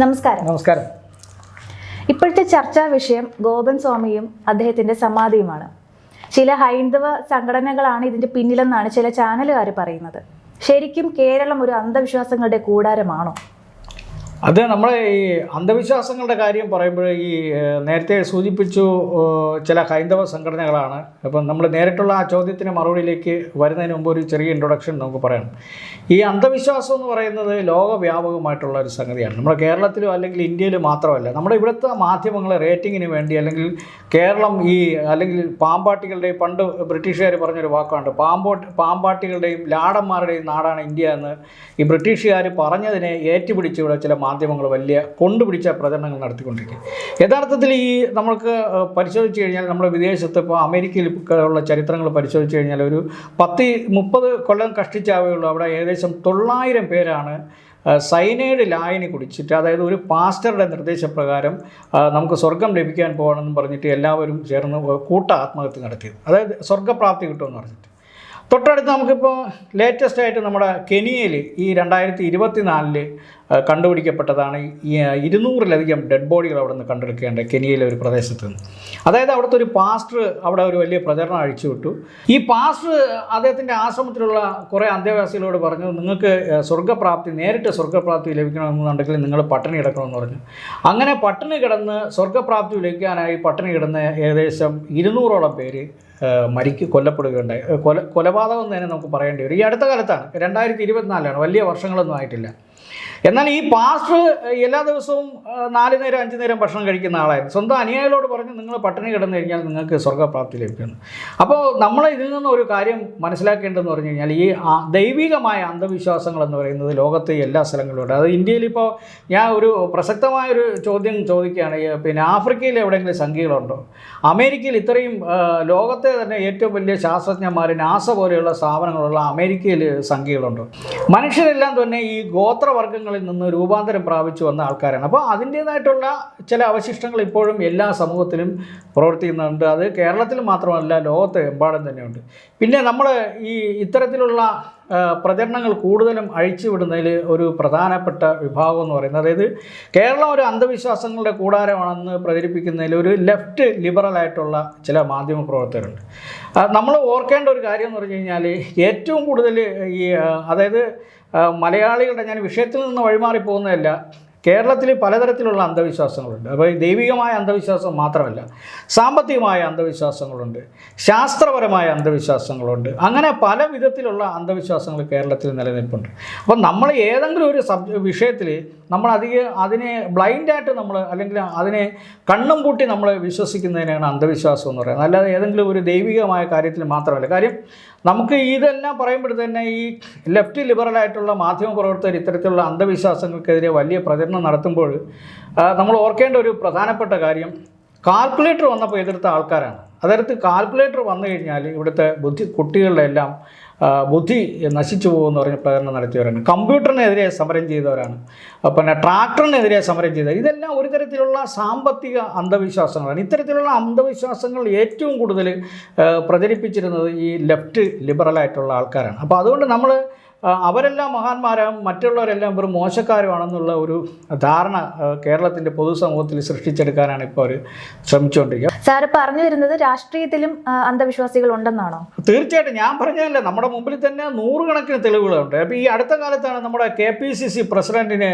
നമസ്കാരം. നമസ്കാരം. ഇപ്പോഴത്തെ ചർച്ചാ വിഷയം ഗോപൻ സ്വാമിയും അദ്ദേഹത്തിന്റെ സമാധിയുമാണ്. ചില ഹൈന്ദവ സംഘടനകളാണ് ഇതിന്റെ പിന്നിലെന്നാണ് ചില ചാനലുകാർ പറയുന്നത്. ശരിക്കും കേരളം ഒരു അന്ധവിശ്വാസങ്ങളുടെ കൂടാരമാണോ? അത് നമ്മളെ ഈ അന്ധവിശ്വാസങ്ങളുടെ കാര്യം പറയുമ്പോൾ ഈ നേരത്തെ സൂചിപ്പിച്ചു ചില ഹൈന്ദവ സംഘടനകളാണ്. അപ്പം നമ്മൾ നേരിട്ടുള്ള ആ ചോദ്യത്തിന് മറുപടിയിലേക്ക് വരുന്നതിന് മുമ്പ് ഒരു ചെറിയ ഇൻട്രൊഡക്ഷൻ നമുക്ക് പറയണം ഈ അന്ധവിശ്വാസം എന്ന് പറയുന്നത് ലോകവ്യാപകമായിട്ടുള്ള ഒരു സംഗതിയാണ്. നമ്മുടെ കേരളത്തിലും അല്ലെങ്കിൽ ഇന്ത്യയിലും മാത്രമല്ല നമ്മുടെ ഇവിടുത്തെ മാധ്യമങ്ങളെ റേറ്റിങ്ങിന് വേണ്ടി അല്ലെങ്കിൽ കേരളം ഈ അല്ലെങ്കിൽ പാമ്പാട്ടികളുടെയും പണ്ട് ബ്രിട്ടീഷുകാർ പറഞ്ഞൊരു വാക്കാണ് പാമ്പോട്ട് പാമ്പാട്ടികളുടെയും ലാടന്മാരുടെയും നാടാണ് ഇന്ത്യ എന്ന് ഈ ബ്രിട്ടീഷുകാർ പറഞ്ഞതിനെ ഏറ്റുപിടിച്ച് ഇവിടെ ചില മാധ്യമങ്ങൾ വലിയ കൊണ്ടുപിടിച്ച പ്രചരണങ്ങൾ നടത്തിക്കൊണ്ടിരിക്കുക യഥാർത്ഥത്തിൽ ഈ നമ്മൾക്ക് പരിശോധിച്ച് കഴിഞ്ഞാൽ നമ്മൾ വിദേശത്ത് ഇപ്പോൾ അമേരിക്കയിൽ ഉള്ള ചരിത്രങ്ങൾ പരിശോധിച്ച് കഴിഞ്ഞാൽ ഒരു പത്ത് മുപ്പത് കൊല്ലം കഷ്ടിച്ചാവേ ഉള്ളൂ അവിടെ ഏകദേശം തൊള്ളായിരം പേരാണ് സൈനൈഡ് ലായനി കുടിച്ചിട്ട് അതായത് ഒരു പാസ്റ്ററുടെ നിർദ്ദേശപ്രകാരം നമുക്ക് സ്വർഗം ലഭിക്കാൻ പോകണമെന്ന് പറഞ്ഞിട്ട് എല്ലാവരും ചേർന്ന് കൂട്ട ആത്മഹത്യ നടത്തിയത്. അതായത് സ്വർഗപ്രാപ്തി കിട്ടുമെന്ന് പറഞ്ഞിട്ട്. തൊട്ടടുത്ത് നമുക്കിപ്പോൾ ലേറ്റസ്റ്റ് ആയിട്ട് നമ്മുടെ കെനിയയിൽ ഈ രണ്ടായിരത്തി ഇരുപത്തി നാലിൽ കണ്ടുപിടിക്കപ്പെട്ടതാണ് ഈ ഇരുന്നൂറിലധികം ഡെഡ് ബോഡികൾ അവിടെ നിന്ന് കണ്ടെടുക്കേണ്ടത് കെനിയയിലെ ഒരു പ്രദേശത്ത് നിന്ന്. അതായത് അവിടുത്തെ ഒരു പാസ്റ്റർ അവിടെ ഒരു വലിയ പ്രചരണം അഴിച്ചു വിട്ടു ഈ പാസ്റ്റർ അദ്ദേഹത്തിന്റെ ആശ്രമത്തിലുള്ള കുറേ അന്തേവാസികളോട് പറഞ്ഞു നിങ്ങൾക്ക് സ്വർഗപ്രാപ്തി നേരിട്ട് സ്വർഗപ്രാപ്തി ലഭിക്കണമെന്നുണ്ടെങ്കിൽ നിങ്ങൾ പട്ടിണി കിടക്കണമെന്ന് പറഞ്ഞു. അങ്ങനെ പട്ടിണി കിടന്ന് സ്വർഗപ്രാപ്തി ലഭിക്കാനായി പട്ടിണി കിടന്ന് ഏകദേശം ഇരുന്നൂറോളം പേര് മരിക്ക് കൊല്ലപ്പെടുകയുണ്ടായി. കൊല കൊലപാതകം എന്ന് തന്നെ നമുക്ക് പറയേണ്ടി വരും. ഈ അടുത്ത കാലത്താണ്. രണ്ടായിരത്തി ഇരുപത്തിനാലാണ് വലിയ വർഷങ്ങളൊന്നും ആയിട്ടില്ല. എന്നാൽ ഈ പാസ്റ്റർ എല്ലാ ദിവസവും നാല് നേരം അഞ്ച് നേരം ഭക്ഷണം കഴിക്കുന്ന ആളായിരുന്നു. സ്വന്തം അനുയായികളോട് പറഞ്ഞ് നിങ്ങൾ പട്ടിണി കിടന്നു കഴിഞ്ഞാൽ നിങ്ങൾക്ക് സ്വർഗപ്രാപ്തി ലഭിക്കുന്നു. അപ്പോൾ നമ്മൾ ഇതിൽ നിന്ന് ഒരു കാര്യം മനസ്സിലാക്കേണ്ടതെന്ന് പറഞ്ഞു കഴിഞ്ഞാൽ ഈ ദൈവികമായ അന്ധവിശ്വാസങ്ങൾ എന്ന് പറയുന്നത് ലോകത്തെ എല്ലാ സ്ഥലങ്ങളിലും ഉണ്ട് അത് ഇന്ത്യയിൽ ഇപ്പോൾ ഞാൻ ഒരു പ്രസക്തമായൊരു ചോദ്യം ചോദിക്കുകയാണ്. പിന്നെ ആഫ്രിക്കയിൽ എവിടെയെങ്കിലും സംഖ്യകളുണ്ടോ? അമേരിക്കയിൽ ഇത്രയും ലോകത്തെ തന്നെ ഏറ്റവും വലിയ ശാസ്ത്രജ്ഞന്മാർ നാസ പോലെയുള്ള സ്ഥാപനങ്ങളുള്ള അമേരിക്കയിൽ സംഖ്യകളുണ്ടോ? മനുഷ്യരെല്ലാം തന്നെ ഈ ഗോത്രവർഗങ്ങളിൽ നിന്ന് രൂപാന്തരം പ്രാപിച്ചു വന്ന ആൾക്കാരാണ്. അപ്പോൾ അതിന്റേതായിട്ടുള്ള ചില അവശിഷ്ടങ്ങൾ ഇപ്പോഴും എല്ലാ സമൂഹത്തിലും പ്രവർത്തിക്കുന്നുണ്ട്. അത് കേരളത്തിൽ മാത്രമല്ല ലോകത്ത് എമ്പാടും തന്നെയുണ്ട്. പിന്നെ നമ്മൾ ഈ ഇത്തരത്തിലുള്ള പ്രചരണങ്ങൾ കൂടുതലും അഴിച്ചുവിടുന്നതിൽ ഒരു പ്രധാനപ്പെട്ട വിഭാഗം എന്ന് പറയുന്നത് അതായത് കേരളം ഒരു അന്ധവിശ്വാസങ്ങളുടെ കൂടാരമാണെന്ന് പ്രചരിപ്പിക്കുന്നതിൽ ഒരു ലെഫ്റ്റ് ലിബറൽ ആയിട്ടുള്ള ചില മാധ്യമ പ്രവർത്തകരുണ്ട്. നമ്മൾ ഓർക്കേണ്ട ഒരു കാര്യം എന്ന് പറഞ്ഞു കഴിഞ്ഞാൽ ഏറ്റവും കൂടുതൽ ഈ അതായത് മലയാളികളുടെ ഞാൻ വിഷയത്തിൽ നിന്ന് വഴിമാറി പോകുന്നതല്ല. കേരളത്തിൽ പലതരത്തിലുള്ള അന്ധവിശ്വാസങ്ങളുണ്ട്. അപ്പോൾ ദൈവികമായ അന്ധവിശ്വാസം മാത്രമല്ല സാമ്പത്തികമായ അന്ധവിശ്വാസങ്ങളുണ്ട് ശാസ്ത്രപരമായ അന്ധവിശ്വാസങ്ങളുണ്ട്. അങ്ങനെ പല വിധത്തിലുള്ള അന്ധവിശ്വാസങ്ങൾ കേരളത്തിൽ നിലനിൽപ്പുണ്ട്. അപ്പം നമ്മൾ ഏതെങ്കിലും ഒരു സബ് വിഷയത്തിൽ നമ്മൾ അധികം അതിനെ ബ്ലൈൻഡായിട്ട് നമ്മൾ അല്ലെങ്കിൽ അതിനെ കണ്ണും പൂട്ടി നമ്മൾ വിശ്വസിക്കുന്നതിനാണ് അന്ധവിശ്വാസം എന്ന് പറയുന്നത്. അല്ലാതെ ഏതെങ്കിലും ഒരു ദൈവികമായ കാര്യത്തിൽ മാത്രമല്ല. കാര്യം നമുക്ക് ഇതെല്ലാം പറയുമ്പോൾ തന്നെ ഈ ലെഫ്റ്റ് ലിബറലായിട്ടുള്ള മാധ്യമ പ്രവർത്തകർ ഇത്തരത്തിലുള്ള അന്ധവിശ്വാസങ്ങൾക്കെതിരെ വലിയ പ്രചരണം നടത്തുമ്പോൾ നമ്മൾ ഓർക്കേണ്ട ഒരു പ്രധാനപ്പെട്ട കാര്യം കാൽക്കുലേറ്റർ വന്നപ്പോൾ എതിർത്ത ആൾക്കാരാണ്. അതായത് കാൽക്കുലേറ്റർ വന്നു കഴിഞ്ഞാൽ ഇവിടുത്തെ ബുദ്ധി കുട്ടികളുടെ എല്ലാം ബുദ്ധി നശിച്ചു പോകുമെന്ന് പറഞ്ഞ് പ്രകടനം നടത്തിയവരാണ്. കമ്പ്യൂട്ടറിനെതിരെ സമരം ചെയ്തവരാണ്. പിന്നെ ട്രാക്ടറിനെതിരെ സമരം ചെയ്തവർ ഇതെല്ലാം ഒരു തരത്തിലുള്ള സാമ്പത്തിക അന്ധവിശ്വാസങ്ങളാണ്. ഇത്തരത്തിലുള്ള അന്ധവിശ്വാസങ്ങൾ ഏറ്റവും കൂടുതൽ പ്രചരിപ്പിച്ചിരുന്നത് ഈ ലെഫ്റ്റ് ലിബറലായിട്ടുള്ള ആൾക്കാരാണ്. അപ്പോൾ അതുകൊണ്ട് നമ്മൾ അവരെല്ലാം മഹാന്മാരാകും മറ്റുള്ളവരെല്ലാം വെറും മോശക്കാരുമാണെന്നുള്ള ഒരു ധാരണ കേരളത്തിന്റെ പൊതുസമൂഹത്തിൽ സൃഷ്ടിച്ചെടുക്കാനാണ് ഇപ്പോൾ അവർ ശ്രമിച്ചുകൊണ്ടിരിക്കുക. സാർ പറഞ്ഞു വരുന്നത് രാഷ്ട്രീയത്തിലും അന്ധവിശ്വാസികൾ ഉണ്ടെന്നാണോ തീർച്ചയായിട്ടും ഞാൻ പറഞ്ഞതല്ലേ നമ്മുടെ മുമ്പിൽ തന്നെ നൂറുകണക്കിന് തെളിവുകളുണ്ട്. അപ്പോൾ ഈ അടുത്ത കാലത്താണ് നമ്മുടെ കെ പി സി സി പ്രസിഡന്റിനെ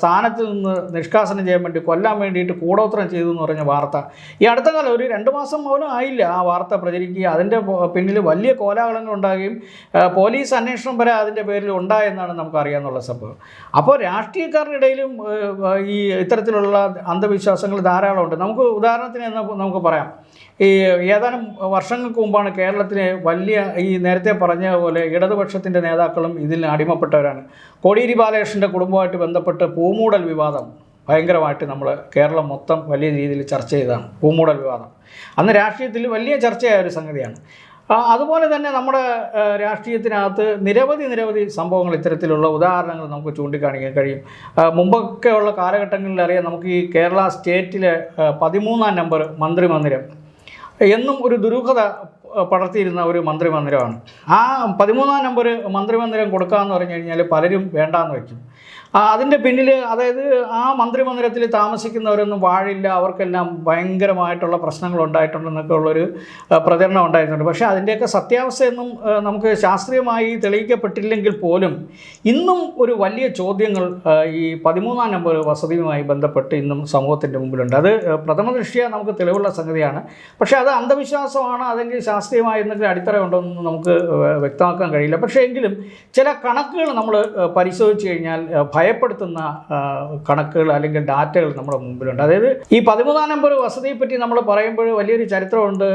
സ്ഥാനത്ത് നിന്ന് നിഷ്കാസനം ചെയ്യാൻ വേണ്ടി കൊല്ലാൻ വേണ്ടിയിട്ട് കൂടോത്രം ചെയ്തു എന്ന് പറഞ്ഞ വാർത്ത. ഈ അടുത്ത കാലം ഒരു രണ്ട് മാസം പോലും ആയില്ല ആ വാർത്ത പ്രചരിക്കുകയും അതിന്റെ പിന്നിൽ വലിയ കോലാഹലങ്ങൾ ഉണ്ടാകുകയും പോലീസ് അന്വേഷണം വരെ അതിന്റെ പേരിൽ ഉണ്ടായെന്നാണ് നമുക്കറിയാമെന്നുള്ള സംഭവം. അപ്പോൾ രാഷ്ട്രീയക്കാരുടെ ഇടയിലും ഈ ഇത്തരത്തിലുള്ള അന്ധവിശ്വാസങ്ങൾ ധാരാളമുണ്ട് നമുക്ക് ഉദാഹരണത്തിന് എന്ന് നമുക്ക് പറയാം. ഈ ഏതാനും വർഷങ്ങൾക്ക് മുമ്പാണ് കേരളത്തിലെ വലിയ ഈ നേരത്തെ പറഞ്ഞ പോലെ ഇടതുപക്ഷത്തിന്റെ നേതാക്കളും ഇതിൽ അടിമപ്പെട്ടവരാണ്. കോടിയേരി ബാലകൃഷ്ണന്റെ കുടുംബമായിട്ട് ബന്ധപ്പെട്ട് പൂമൂടൽ വിവാദം ഭയങ്കരമായിട്ട് നമ്മൾ കേരളം മൊത്തം വലിയ രീതിയിൽ ചർച്ച ചെയ്തതാണ്. പൂമൂടൽ വിവാദം. അന്ന് രാഷ്ട്രീയത്തിൽ വലിയ ചർച്ചയായ ഒരു സംഗതിയാണ്. അതുപോലെ തന്നെ നമ്മുടെ രാഷ്ട്രീയത്തിനകത്ത് നിരവധി നിരവധി സംഭവങ്ങൾ ഇത്തരത്തിലുള്ള ഉദാഹരണങ്ങൾ നമുക്ക് ചൂണ്ടിക്കാണിക്കാൻ കഴിയും. ആ, മുമ്പൊക്കെ ഉള്ള കാലഘട്ടങ്ങളിൽ അറിയാം നമുക്ക് ഈ കേരള സ്റ്റേറ്റിലെ പതിമൂന്നാം നമ്പർ മന്ത്രിമന്ദിരം എന്നും ഒരു ദുരൂഹത പടർത്തിയിരുന്ന ഒരു മന്ത്രിമന്ദിരമാണ്. ആ പതിമൂന്നാം നമ്പർ മന്ത്രിമന്ദിരം കൊടുക്കാമെന്ന് പറഞ്ഞു കഴിഞ്ഞാൽ പലരും വേണ്ടാന്ന് വയ്ക്കും. അതിന്റെ പിന്നിൽ അതായത് ആ മന്ത്രിമന്ദിരത്തിൽ താമസിക്കുന്നവരൊന്നും വാഴില്ല. അവർക്കെല്ലാം ഭയങ്കരമായിട്ടുള്ള പ്രശ്നങ്ങൾ ഉണ്ടായിട്ടുണ്ടെന്നൊക്കെ ഉള്ളൊരു പ്രചരണം ഉണ്ടായിരുന്നുണ്ട് പക്ഷേ അതിന്റെയൊക്കെ സത്യാവസ്ഥയൊന്നും നമുക്ക് ശാസ്ത്രീയമായി തെളിയിക്കപ്പെട്ടില്ലെങ്കിൽ പോലും ഇന്നും ഒരു വലിയ ചോദ്യങ്ങൾ ഈ പതിമൂന്നാം നമ്പർ വസതിയുമായി ബന്ധപ്പെട്ട് ഇന്നും സമൂഹത്തിന്റെ മുമ്പിലുണ്ട്. അത് പ്രഥമ ദൃഷ്ടിയ നമുക്ക് തെളിവുള്ള സംഗതിയാണ്. പക്ഷേ അത് അന്ധവിശ്വാസമാണ് അതെങ്കിൽ ശാസ്ത്രീയമായി എന്തെങ്കിലും അടിത്തറ ഉണ്ടോയെന്ന് നമുക്ക് വ്യക്തമാക്കാൻ കഴിയില്ല. പക്ഷേ എങ്കിലും ചില കണക്കുകൾ നമ്മൾ പരിശോധിച്ച് കഴിഞ്ഞാൽ ഭയപ്പെടുത്തുന്ന കണക്കുകൾ അല്ലെങ്കിൽ ഡാറ്റകൾ നമ്മുടെ മുമ്പിലുണ്ട്. അതായത് ഈ പതിമൂന്നാം നമ്പർ വസതിയെ പറ്റി നമ്മൾ പറയുമ്പോൾ വലിയൊരു ചരിത്രമുണ്ട്.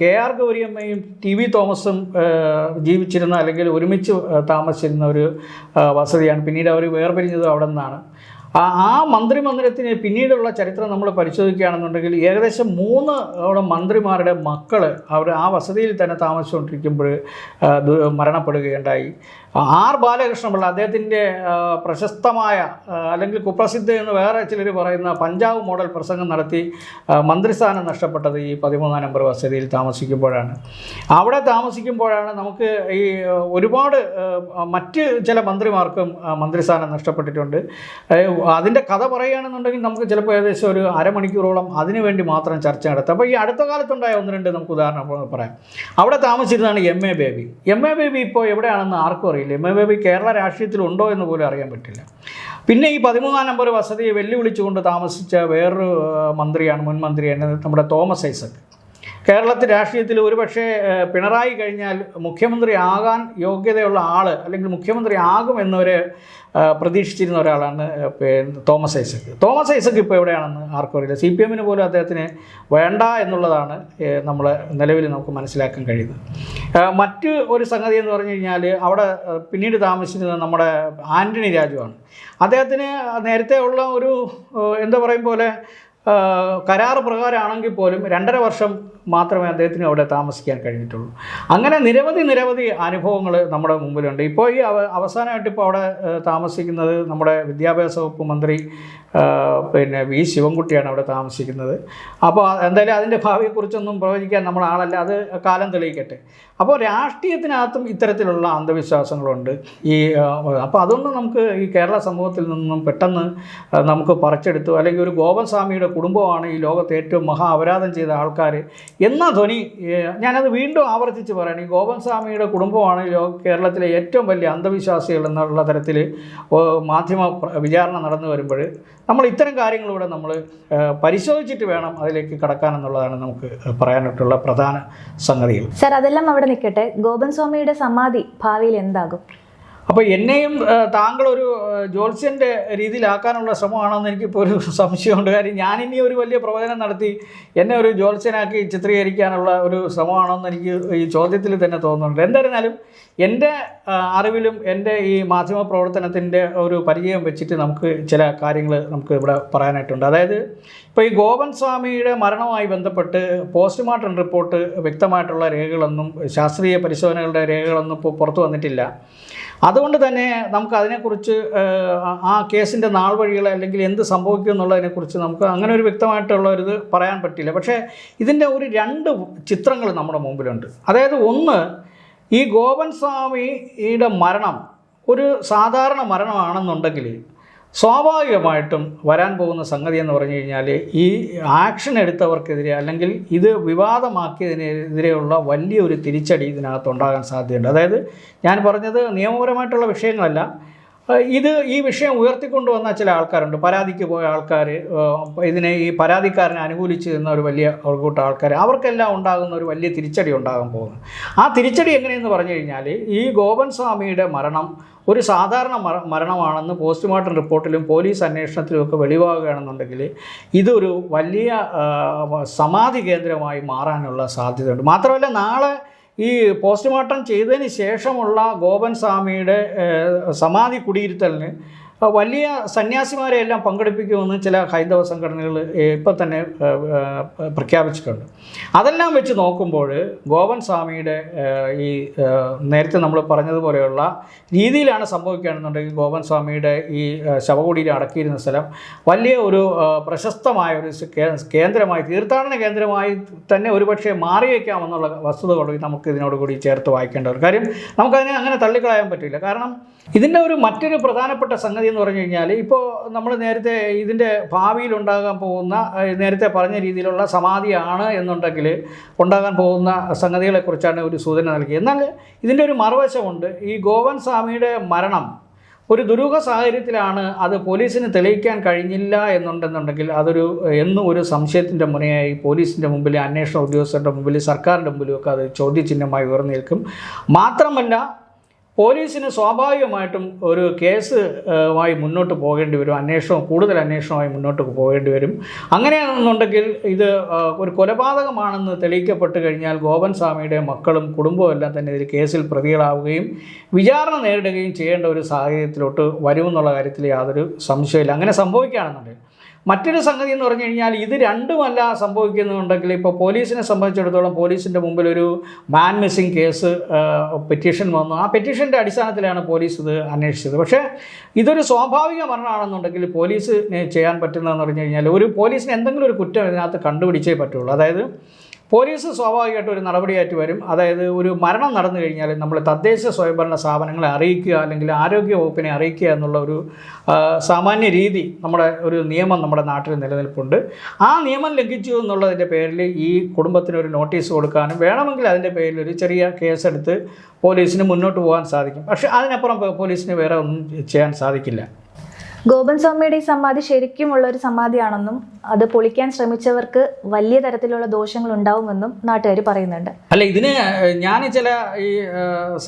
കെ ആർ ഗൗരിയമ്മയും ടി വി തോമസും ജീവിച്ചിരുന്ന അല്ലെങ്കിൽ ഒരുമിച്ച് താമസിച്ചിരുന്ന ഒരു വസതിയാണ്. പിന്നീട് അവർ വേർപിരിഞ്ഞത് അവിടെ നിന്നാണ്. ആ മന്ത്രി മന്ത്രിമന്ദിരത്തിന് പിന്നീടുള്ള ചരിത്രം നമ്മൾ പരിശോധിക്കുകയാണെന്നുണ്ടെങ്കിൽ ഏകദേശം മൂന്ന് അവിടെ മന്ത്രിമാരുടെ മക്കൾ അവർ ആ വസതിയിൽ തന്നെ താമസിച്ചുകൊണ്ടിരിക്കുമ്പോൾ മരണപ്പെടുകയുണ്ടായി. ആർ ബാലകൃഷ്ണപിള്ള അദ്ദേഹത്തിന്റെ പ്രശസ്തമായ അല്ലെങ്കിൽ കുപ്രസിദ്ധ എന്ന് വേറെ ചിലർ പറയുന്ന പഞ്ചാബ് മോഡൽ പ്രസംഗം നടത്തി മന്ത്രിസ്ഥാനം നഷ്ടപ്പെട്ടത് ഈ പതിമൂന്നാം നമ്പർ വസതിയിൽ താമസിക്കുമ്പോഴാണ്. അവിടെ താമസിക്കുമ്പോഴാണ് നമുക്ക് ഈ ഒരുപാട് മറ്റ് ചില മന്ത്രിമാർക്കും മന്ത്രിസ്ഥാനം നഷ്ടപ്പെട്ടിട്ടുണ്ട്. അതിന്റെ കഥ പറയുകയാണെന്നുണ്ടെങ്കിൽ നമുക്ക് ചിലപ്പോൾ ഏകദേശം ഒരു അരമണിക്കൂറോളം അതിനു വേണ്ടി മാത്രം ചർച്ച നടത്താം. അപ്പോൾ ഈ അടുത്ത കാലത്തുണ്ടായ ഒന്ന് രണ്ട് നമുക്ക് ഉദാഹരണം പറയാം. അവിടെ താമസിച്ചിരുന്നതാണ് M A Baby. M A Baby ഇപ്പോൾ എവിടെയാണെന്ന് ആർക്കും അറിയില്ല. എം എ ബി കേരള രാഷ്ട്രീയത്തിലുണ്ടോ എന്ന് പോലും അറിയാൻ പറ്റില്ല. പിന്നെ ഈ പതിമൂന്നാം നമ്പർ വസതിയെ വെല്ലുവിളിച്ചുകൊണ്ട് താമസിച്ച വേറൊരു മന്ത്രിയാണ് മുൻ മന്ത്രിയാണ് നമ്മുടെ തോമസ് ഐസക്. കേരളത്തിൽ രാഷ്ട്രീയത്തിൽ ഒരുപക്ഷെ പിണറായി കഴിഞ്ഞാൽ മുഖ്യമന്ത്രി ആകാൻ യോഗ്യതയുള്ള ആൾ അല്ലെങ്കിൽ മുഖ്യമന്ത്രി ആകും എന്നവരെ ഏഹ്, പ്രതീക്ഷിച്ചിരുന്ന ഒരാളാണ് തോമസ് ഐസക്. തോമസ് ഐസക് ഇപ്പോൾ എവിടെയാണെന്ന് ആർക്കും അറിയില്ല. സി പി എമ്മിന് പോലും അദ്ദേഹത്തിന് വേണ്ട എന്നുള്ളതാണ് നമ്മൾ നിലവിൽ നമുക്ക് മനസ്സിലാക്കാൻ കഴിയുന്നത്. മറ്റ് ഒരു സംഗതി എന്ന് പറഞ്ഞു കഴിഞ്ഞാൽ അവിടെ പിന്നീട് താമസിച്ചിരുന്നത് നമ്മുടെ ആന്റണി രാജുവാണ് അദ്ദേഹത്തിന് നേരത്തെ ഉള്ള ഒരു എന്താ പറയും പോലെ കരാർ പ്രകാരമാണെങ്കിൽ പോലും രണ്ടര വർഷം മാത്രമേ അദ്ദേഹത്തിന് അവിടെ താമസിക്കാൻ കഴിഞ്ഞിട്ടുള്ളൂ. അങ്ങനെ നിരവധി നിരവധി അനുഭവങ്ങൾ നമ്മുടെ മുമ്പിലുണ്ട്. ഇപ്പോൾ ഈ അവ അവസാനമായിട്ട് ഇപ്പോൾ അവിടെ താമസിക്കുന്നത് നമ്മുടെ വിദ്യാഭ്യാസ വകുപ്പ് മന്ത്രി പിന്നെ വി ശിവൻകുട്ടിയാണ് അവിടെ താമസിക്കുന്നത്. അപ്പോൾ എന്തായാലും അതിന്റെ ഭാവിയെക്കുറിച്ചൊന്നും പ്രവചിക്കാൻ നമ്മൾ ആളല്ല. അത് കാലം തെളിയിക്കട്ടെ. അപ്പോൾ രാഷ്ട്രീയത്തിനകത്തും ഇത്തരത്തിലുള്ള അന്ധവിശ്വാസങ്ങളുണ്ട്. ഈ അപ്പോൾ അതൊന്നും നമുക്ക് ഈ കേരള സമൂഹത്തിൽ നിന്നും പെട്ടെന്ന് നമുക്ക് പറിച്ചെടുത്തു. അല്ലെങ്കിൽ ഒരു ഗോപൻ സ്വാമിയുടെ കുടുംബമാണ് ഈ ലോകത്ത് ഏറ്റവും മഹാ അപരാധം ചെയ്ത ആൾക്കാർ എന്ന ധ്വനി ഞാനത് വീണ്ടും ആവർത്തിച്ച് പറയണം. ഈ ഗോപൻ സ്വാമിയുടെ കുടുംബമാണ് കേരളത്തിലെ ഏറ്റവും വലിയ അന്ധവിശ്വാസികൾ എന്നുള്ള തരത്തിൽ മാധ്യമ വിചാരണ നടന്നു വരുമ്പോൾ നമ്മൾ ഇത്തരം കാര്യങ്ങളിലൂടെ നമ്മൾ പരിശോധിച്ചിട്ട് വേണം അതിലേക്ക് കടക്കാൻ എന്നുള്ളതാണ് നമുക്ക് പറയാനായിട്ടുള്ള പ്രധാന സംഗതികൾ. സർ അതെല്ലാം അവിടെ നിൽക്കട്ടെ. ഗോപൻ സ്വാമിയുടെ സമാധി ഭാവിയിൽ എന്താകും? അപ്പോൾ എന്നെയും താങ്കളൊരു ജ്യോത്സ്യന്റെ രീതിയിലാക്കാനുള്ള ശ്രമമാണെന്ന് എനിക്കിപ്പോൾ ഒരു സംശയമുണ്ട്. കാര്യം ഞാനിനി ഒരു വലിയ പ്രവചനം നടത്തി എന്നെ ഒരു ജ്യോത്സ്യനാക്കി ചിത്രീകരിക്കാനുള്ള ഒരു ശ്രമമാണെന്ന് എനിക്ക് ഈ ചോദ്യത്തിൽ തന്നെ തോന്നുന്നുണ്ട്. എന്തായിരുന്നാലും എന്റെ അറിവിലും എന്റെ ഈ മാധ്യമ പ്രവർത്തനത്തിന്റെ ഒരു പരിചയം വെച്ചിട്ട് നമുക്ക് ചില കാര്യങ്ങൾ നമുക്ക് ഇവിടെ പറയാനായിട്ടുണ്ട്. അതായത് ഇപ്പോൾ ഈ ഗോപൻ സ്വാമിയുടെ മരണവുമായി ബന്ധപ്പെട്ട് പോസ്റ്റ്മോർട്ടം റിപ്പോർട്ട് വ്യക്തമായിട്ടുള്ള രേഖകളൊന്നും ശാസ്ത്രീയ പരിശോധനകളുടെ രേഖകളൊന്നും ഇപ്പോൾ പുറത്തു വന്നിട്ടില്ല. അതുകൊണ്ട് തന്നെ നമുക്ക് അതിനെക്കുറിച്ച് ആ- കേസിന്റെ നാൾ വഴികൾ അല്ലെങ്കിൽ എന്ത് സംഭവിക്കും എന്നുള്ളതിനെക്കുറിച്ച് നമുക്ക് അങ്ങനെ ഒരു വ്യക്തമായിട്ടുള്ള ഒരു ഇത് പറയാൻ പറ്റില്ല. പക്ഷേ ഇതിന്റെ ഒരു രണ്ട് ചിത്രങ്ങൾ നമ്മുടെ മുമ്പിലുണ്ട്. അതായത് ഒന്ന് ഈ ഗോപൻ സ്വാമിയുടെ മരണം ഒരു സാധാരണ മരണമാണെന്നുണ്ടെങ്കിൽ സ്വാഭാവികമായിട്ടും വരാൻ പോകുന്ന സംഗതി എന്ന് പറഞ്ഞു കഴിഞ്ഞാൽ ഈ ആക്ഷൻ എടുത്തവർക്കെതിരെ അല്ലെങ്കിൽ ഇത് വിവാദമാക്കിയതിനെതിരെയുള്ള വലിയൊരു തിരിച്ചടി ഇതിനകത്ത് ഉണ്ടാകാൻ സാധ്യതയുണ്ട്. അതായത് ഞാൻ പറഞ്ഞത് നിയമപരമായിട്ടുള്ള വിഷയങ്ങളല്ല. ഇത് ഈ വിഷയം ഉയർത്തിക്കൊണ്ടുവന്ന ചില ആൾക്കാരുണ്ട്. പരാതിക്ക് പോയ ആൾക്കാർ ഇതിനെ ഈ പരാതിക്കാരനെ അനുകൂലിച്ച് നിന്ന ഒരു വലിയ കൂട്ടം ആൾക്കാർ അവർക്കെല്ലാം ഉണ്ടാകുന്ന ഒരു വലിയ തിരിച്ചടി ഉണ്ടാകാൻ പോകുന്നു. ആ തിരിച്ചടി എങ്ങനെയെന്ന് പറഞ്ഞു കഴിഞ്ഞാൽ ഈ ഗോപൻ സ്വാമിയുടെ മരണം ഒരു സാധാരണ മര- മരണമാണെന്ന് പോസ്റ്റ്മോർട്ടം റിപ്പോർട്ടിലും പോലീസ് അന്വേഷണത്തിലും ഒക്കെ വെളിവാകുകയാണെന്നുണ്ടെങ്കിൽ ഇതൊരു വലിയ സമാധി കേന്ദ്രമായി മാറാനുള്ള സാധ്യതയുണ്ട്. മാത്രമല്ല നാളെ ഈ പോസ്റ്റ്മോർട്ടം ചെയ്തതിന് ശേഷമുള്ള ഗോപൻ സ്വാമിയുടെ സമാധി കുടിയിരുത്തലിന് വലിയ സന്യാസിമാരെ എല്ലാം പങ്കെടുപ്പിക്കുമെന്ന് ചില ഹൈന്ദവ സംഘടനകൾ ഇപ്പം തന്നെ പ്രഖ്യാപിച്ചിട്ടുണ്ട്. അതെല്ലാം വെച്ച് നോക്കുമ്പോൾ ഗോവൻ സ്വാമിയുടെ ഈ നേരത്തെ നമ്മൾ പറഞ്ഞതുപോലെയുള്ള രീതിയിലാണ് സംഭവിക്കുകയാണെന്നുണ്ടെങ്കിൽ ഗോവൻ സ്വാമിയുടെ ഈ ശവകുടിയിൽ അടക്കിയിരുന്ന സ്ഥലം വലിയ ഒരു പ്രശസ്തമായ ഒരു കേന്ദ്രമായി തീർത്ഥാടന കേന്ദ്രമായി തന്നെ ഒരുപക്ഷെ വസ്തുത വസ്തുതകൾ നമുക്ക് ഇതിനോട് കൂടി ചേർത്ത് വായിക്കേണ്ട ഒരു കാര്യം നമുക്കതിനെ അങ്ങനെ തള്ളിക്കളയാൻ പറ്റില്ല. കാരണം ഇതിന്റെ ഒരു മറ്റൊരു പ്രധാനപ്പെട്ട സംഗതി എന്ന് പറഞ്ഞു കഴിഞ്ഞാൽ ഇപ്പോൾ നമ്മൾ നേരത്തെ ഇതിന്റെ ഭാവിയിൽ ഉണ്ടാകാൻ പോകുന്ന നേരത്തെ പറഞ്ഞ രീതിയിലുള്ള സമാധിയാണ് എന്നുണ്ടെങ്കിൽ ഉണ്ടാകാൻ പോകുന്ന സംഗതികളെക്കുറിച്ചാണ് ഒരു സൂചന നൽകിയത്. എന്നാൽ ഇതിന്റെ ഒരു മറുവശമുണ്ട്. ഈ ഗോവൻ സ്വാമിയുടെ മരണം ഒരു ദുരൂഹ സാഹചര്യത്തിലാണ് അത് പോലീസിന് തെളിയിക്കാൻ കഴിഞ്ഞില്ല എന്നുണ്ടെന്നുണ്ടെങ്കിൽ അതൊരു എന്നും ഒരു സംശയത്തിന്റെ മുനയായി പോലീസിന്റെ മുമ്പിൽ അന്വേഷണ ഉദ്യോഗസ്ഥരുടെ മുമ്പിൽ സർക്കാരിന്റെ മുമ്പിലും ഒക്കെ അത് ചോദ്യചിഹ്നമായി ഉയർന്നു നിൽക്കും. മാത്രമല്ല പോലീസിന് സ്വാഭാവികമായിട്ടും ഒരു കേസ് ആയി മുന്നോട്ട് പോകേണ്ടി വരും അന്വേഷണം കൂടുതൽ അന്വേഷണമായി മുന്നോട്ട് പോകേണ്ടി വരും. അങ്ങനെയാണെന്നുണ്ടെങ്കിൽ ഇത് ഒരു കൊലപാതകമാണെന്ന് തെളിയിക്കപ്പെട്ട് കഴിഞ്ഞാൽ ഗോപൻ സ്വാമിയുടെ മക്കളും കുടുംബവും എല്ലാം തന്നെ ഇതിൽ കേസിൽ പ്രതികളാവുകയും വിചാരണ നേരിടുകയും ചെയ്യേണ്ട ഒരു സാഹചര്യത്തിലോട്ട് വരുമെന്നുള്ള കാര്യത്തിൽ യാതൊരു സംശയമില്ല അങ്ങനെ സംഭവിക്കുകയാണെന്നുണ്ടെങ്കിൽ മറ്റൊരു സംഗതി എന്ന് പറഞ്ഞു കഴിഞ്ഞാൽ ഇത് രണ്ടുമല്ല സംഭവിക്കുന്നുണ്ടെങ്കിൽ ഇപ്പോൾ പോലീസിനെ സംബന്ധിച്ചിടത്തോളം പോലീസിന്റെ മുമ്പിൽ ഒരു മാൻ മിസ്സിംഗ് കേസ് പെറ്റീഷൻ വന്നു. ആ പെറ്റീഷന്റെ അടിസ്ഥാനത്തിലാണ് പോലീസ് ഇത് അന്വേഷിച്ചത്. പക്ഷേ ഇതൊരു സ്വാഭാവിക മരണമാണെന്നുണ്ടെങ്കിൽ പോലീസിന് ചെയ്യാൻ പറ്റുന്നതെന്ന് പറഞ്ഞു കഴിഞ്ഞാൽ ഒരു പോലീസിന് എന്തെങ്കിലും ഒരു കുറ്റം ഇതിനകത്ത് കണ്ടുപിടിച്ചേ പറ്റുള്ളൂ. അതായത് പോലീസ് സ്വാഭാവികമായിട്ട് ഒരു നടപടിയായിട്ട് വരും. അതായത് ഒരു മരണം നടന്നു കഴിഞ്ഞാൽ നമ്മൾ തദ്ദേശ സ്വയംഭരണ സ്ഥാപനങ്ങളെ അറിയിക്കുക അല്ലെങ്കിൽ ആരോഗ്യ വകുപ്പിനെ അറിയിക്കുക എന്നുള്ള ഒരു സാമാന്യ രീതി നമ്മുടെ ഒരു നിയമം നമ്മുടെ നാട്ടിൽ നിലനിൽപ്പുണ്ട്. ആ നിയമം ലംഘിച്ചു എന്നുള്ളതിന്റെ പേരിൽ ഈ കുടുംബത്തിന് ഒരു നോട്ടീസ് കൊടുക്കാനും വേണമെങ്കിൽ അതിന്റെ പേരിൽ ഒരു ചെറിയ കേസെടുത്ത് പോലീസിന് മുന്നോട്ട് പോകാൻ സാധിക്കും. പക്ഷേ അതിനപ്പുറം പോലീസിന് വേറെ ഒന്നും ചെയ്യാൻ സാധിക്കില്ല. ഗോപൻ സ്വാമിയുടെ ഈ സമാധി ശരിക്കുമുള്ള ഒരു സമാധിയാണെന്നും അത് പൊളിക്കാൻ ശ്രമിച്ചവർക്ക് വലിയ തരത്തിലുള്ള ദോഷങ്ങൾ ഉണ്ടാവുമെന്നും നാട്ടുകാർ പറയുന്നുണ്ട്. അല്ല ഇതിന് ഞാൻ ചില ഈ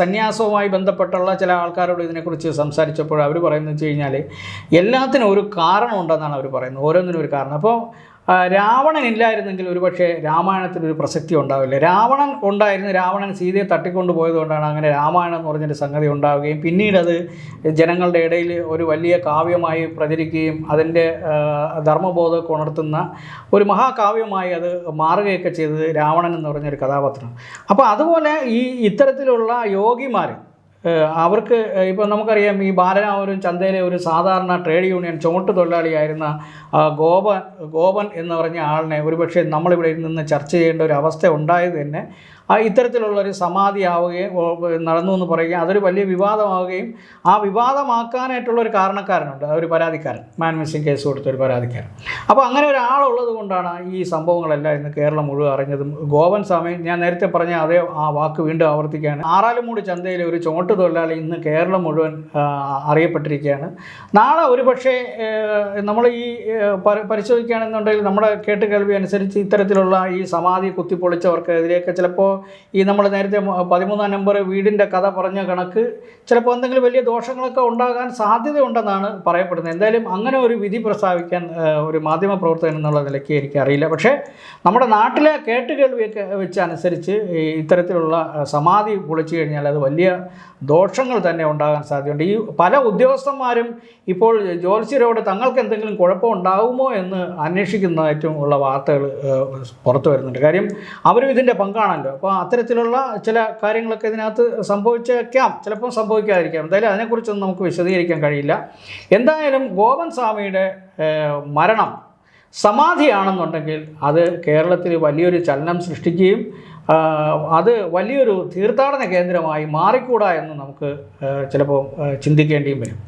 സന്യാസവുമായി ബന്ധപ്പെട്ടുള്ള ചില ആൾക്കാരോട് ഇതിനെക്കുറിച്ച് സംസാരിച്ചപ്പോൾ അവർ പറയുന്നത് വെച്ച് കഴിഞ്ഞാൽ എല്ലാത്തിനും ഒരു കാരണം ഉണ്ടെന്നാണ് അവർ പറയുന്നത്. ഓരോന്നിനും ഒരു കാരണം. അപ്പോൾ രാവണൻ ഇല്ലായിരുന്നെങ്കിൽ ഒരുപക്ഷെ രാമായണത്തിന് ഒരു പ്രസക്തി ഉണ്ടാവില്ല. രാവണൻ ഉണ്ടായിരുന്നു രാവണൻ സീതയെ തട്ടിക്കൊണ്ട് പോയതുകൊണ്ടാണ് അങ്ങനെ രാമായണം എന്ന് പറഞ്ഞൊരു സംഗതി ഉണ്ടാവുകയും പിന്നീട് അത് ജനങ്ങളുടെ ഇടയിൽ ഒരു വലിയ കാവ്യമായി പ്രചരിക്കുകയും അതിന്റെ ധർമ്മബോധമൊക്കെ ഉണർത്തുന്ന ഒരു മഹാകാവ്യമായി അത് മാറുകയൊക്കെ ചെയ്തത് രാവണൻ എന്ന് പറഞ്ഞൊരു കഥാപാത്രം അപ്പോൾ അതുപോലെ ഈ ഇത്തരത്തിലുള്ള യോഗിമാർ അവർക്ക് ഇപ്പോൾ നമുക്കറിയാം ഈ ബാലരാമപുരം ചന്തയിലെ ഒരു സാധാരണ ട്രേഡ് യൂണിയൻ ചുമട്ട് തൊഴിലാളിയായിരുന്ന ഗോപൻ ഗോപൻ എന്ന് പറഞ്ഞ ആളിനെ ഒരുപക്ഷെ നമ്മളിവിടെ നിന്ന് ചർച്ച ചെയ്യേണ്ട ഒരു അവസ്ഥ ഉണ്ടായത് തന്നെ ആ ഇത്തരത്തിലുള്ളൊരു സമാധിയാവുകയും നടന്നു എന്ന് പറയുകയും അതൊരു വലിയ വിവാദമാവുകയും ആ വിവാദമാക്കാനായിട്ടുള്ള ഒരു കാരണക്കാരനുണ്ട് ഒരു പരാതിക്കാരൻ. മാൻ മിസ്സിംഗ് കേസ് കൊടുത്ത ഒരു പരാതിക്കാരൻ. അപ്പോൾ അങ്ങനെ ഒരാളുള്ളത് കൊണ്ടാണ് ഈ സംഭവങ്ങളെല്ലാം ഇന്ന് കേരളം മുഴുവൻ അറിഞ്ഞതും. ഗോവൻ സമയം ഞാൻ നേരത്തെ പറഞ്ഞ അതേ ആ വാക്ക് വീണ്ടും ആവർത്തിക്കുകയാണ്. ആറാലുമൂട് ചന്തയിലെ ഒരു ചോട്ട് തൊഴിലാളി ഇന്ന് കേരളം മുഴുവൻ അറിയപ്പെട്ടിരിക്കുകയാണ്. നാളെ ഒരു പക്ഷേ നമ്മൾ ഈ പരിശോധിക്കുകയാണെന്നുണ്ടെങ്കിൽ നമ്മുടെ കേട്ടുകേൾവി അനുസരിച്ച് ഇത്തരത്തിലുള്ള ഈ സമാധി കുത്തിപ്പൊളിച്ചവർക്കെതിരെയൊക്കെ ചിലപ്പോൾ ഈ നമ്മൾ നേരത്തെ പതിമൂന്നാം നമ്പർ വീടിന്റെ കഥ പറഞ്ഞ കണക്ക് ചിലപ്പോൾ എന്തെങ്കിലും വലിയ ദോഷങ്ങളൊക്കെ ഉണ്ടാകാൻ സാധ്യതയുണ്ടെന്നാണ് പറയപ്പെടുന്നത്. എന്തായാലും അങ്ങനെ ഒരു വിധി പ്രസ്താവിക്കാൻ ഒരു മാധ്യമ പ്രവർത്തകൻ എന്നുള്ള നിലയ്ക്ക് എനിക്കറിയില്ല. പക്ഷേ നമ്മുടെ നാട്ടിലെ കേട്ടുകേൾവിയൊക്കെ വെച്ച് അനുസരിച്ച് ഈ ഇത്തരത്തിലുള്ള സമാധി പൊളിച്ചു കഴിഞ്ഞാൽ അത് വലിയ ദോഷങ്ങൾ തന്നെ ഉണ്ടാകാൻ സാധ്യതയുണ്ട്. ഈ പല ഉദ്യോഗസ്ഥന്മാരും ഇപ്പോൾ ജ്യോത്സ്യരോട് തങ്ങൾക്ക് എന്തെങ്കിലും കുഴപ്പം ഉണ്ടാകുമോ എന്ന് അന്വേഷിക്കുന്നതായിട്ടും ഉള്ള വാർത്തകൾ പുറത്തു വരുന്നുണ്ട്. കാര്യം അവരും ഇതിന്റെ പങ്കാണല്ലോ. അപ്പോൾ അത്തരത്തിലുള്ള ചില കാര്യങ്ങളൊക്കെ ഇതിനകത്ത് സംഭവിച്ചേക്കാം. ചിലപ്പോൾ സംഭവിക്കാതിരിക്കാം. എന്തായാലും അതിനെക്കുറിച്ചൊന്നും നമുക്ക് വിശദീകരിക്കാൻ കഴിയില്ല. എന്തായാലും ഗോപൻ സ്വാമിയുടെ മരണം സമാധിയാണെന്നുണ്ടെങ്കിൽ അത് കേരളത്തിൽ വലിയൊരു ചലനം സൃഷ്ടിക്കുകയും അത് വലിയൊരു തീർത്ഥാടന കേന്ദ്രമായി മാറിക്കൂടാ എന്ന് നമുക്ക് ചിലപ്പോൾ ചിന്തിക്കേണ്ടിയും വരും.